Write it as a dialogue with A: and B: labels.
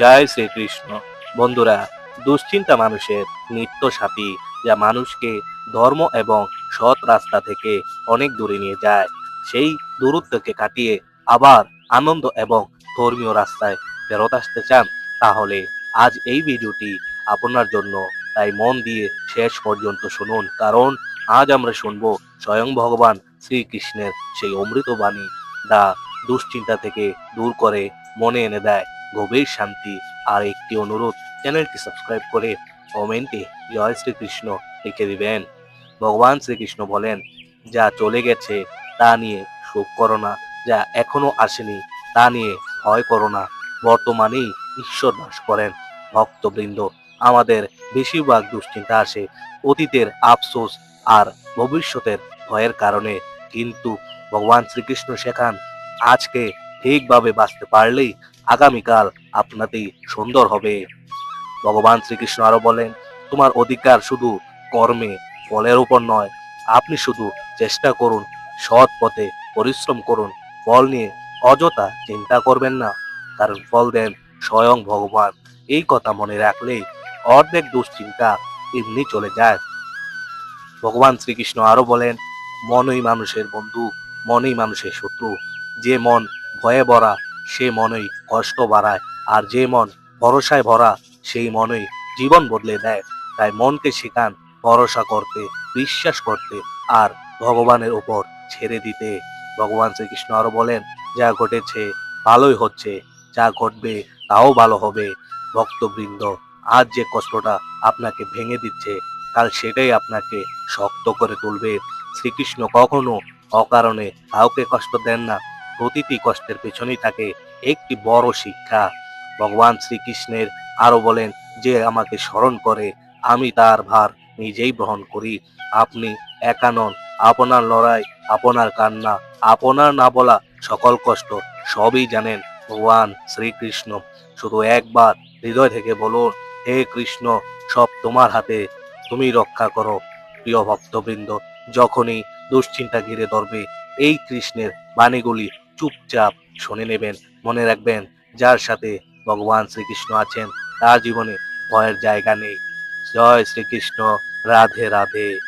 A: জয় শ্রীকৃষ্ণ। বন্ধুরা, দুশ্চিন্তা মানুষের নিত্য সাথী যা মানুষকে ধর্ম এবং সৎ রাস্তা থেকে অনেক দূরে নিয়ে যায়, সেই দূরত্বকে কাটিয়ে আবার আনন্দ এবং ধর্মীয় রাস্তায় ফেরত আসতে চান, তাহলে আজ এই ভিডিওটি আপনার জন্য। তাই মন দিয়ে শেষ পর্যন্ত শুনুন, কারণ আজ আমরা শুনব স্বয়ং ভগবান শ্রীকৃষ্ণের সেই অমৃত বাণী যা দুশ্চিন্তা থেকে দূর করে মনে এনে দেয়। গভীর শান্তি আর একটি অনুরোধ, চ্যানেলটি সাবস্ক্রাইব করে কমেন্টে জয় শ্রীকৃষ্ণ লিখে দিবেন। ভগবান শ্রীকৃষ্ণ বলেন, যা চলে গেছে তা নিয়ে শোক করো না, যা এখনও আসেনি তা নিয়ে ভয় করো না। বর্তমানেই ঈশ্বর বাস করেন। ভক্তবৃন্দ, আমাদের বেশিরভাগ দুশ্চিন্তা আসে অতীতের আফসোস আর ভবিষ্যতের ভয়ের কারণে। কিন্তু ভগবান শ্রীকৃষ্ণ শেখান, আজকে ঠিকভাবে বাঁচতে পারলেই আগামীকাল আপনাতেই সুন্দর হবে। ভগবান শ্রীকৃষ্ণ আরও বলেন, তোমার অধিকার শুধু কর্মে, ফলের উপর নয়। আপনি শুধু চেষ্টা করুন, সৎ পথে পরিশ্রম করুন। ফল নিয়ে অযথা চিন্তা করবেন না, কারণ ফল দেন স্বয়ং ভগবান। এই কথা মনে রাখলেই অর্ধেক দুশ্চিন্তা এমনি চলে যায়। ভগবান শ্রীকৃষ্ণ আরও বলেন, মনই মানুষের বন্ধু, মনই মানুষের শত্রু। যে মন ভয়ে ভরা, সে মনেই কষ্ট বাড়ায়, আর যে মন ভরসায় ভরা, সেই মনেই জীবন বদলে দেয়। তাই মনকে শেখান ভরসা করতে, বিশ্বাস করতে, আর ভগবানের উপর ছেড়ে দিতে। ভগবান শ্রীকৃষ্ণ আরও বলেন, যা ঘটেছে ভালোই হচ্ছে, যা ঘটবে তাও ভালো হবে। ভক্তবৃন্দ, আজ যে কষ্টটা আপনাকে ভেঙে দিচ্ছে, কাল সেটাই আপনাকে শক্ত করে তুলবে। শ্রীকৃষ্ণ কখনো অকারণে কাউকে কষ্ট দেন না। প্রতিটি কষ্টের পেছনেই থাকে একটি বড় শিক্ষা। ভগবান শ্রীকৃষ্ণের আরও বলেন যে, আমাকে স্মরণ করে, আমি তার ভার নিজেই বহন করি। আপনি একা নন, আপনার লড়াই, আপনার কান্না, আপনার না বলা সকল কষ্ট সবই জানেন ভগবান শ্রীকৃষ্ণ। শুধু একবার হৃদয় থেকে বলুন, হে কৃষ্ণ, সব তোমার হাতে, তুমি রক্ষা করো। প্রিয় ভক্তবৃন্দ, যখনই দুশ্চিন্তা ঘিরে ধরবে, এই কৃষ্ণের বাণীগুলি চুপচাপ শুনে নেবেন, মনে রাখবেন যার সাথে ভগবান শ্রীকৃষ্ণ আছেন, তার জীবনে ভয়ের জায়গা নেই। জয় শ্রীকৃষ্ণ, রাধে রাধে।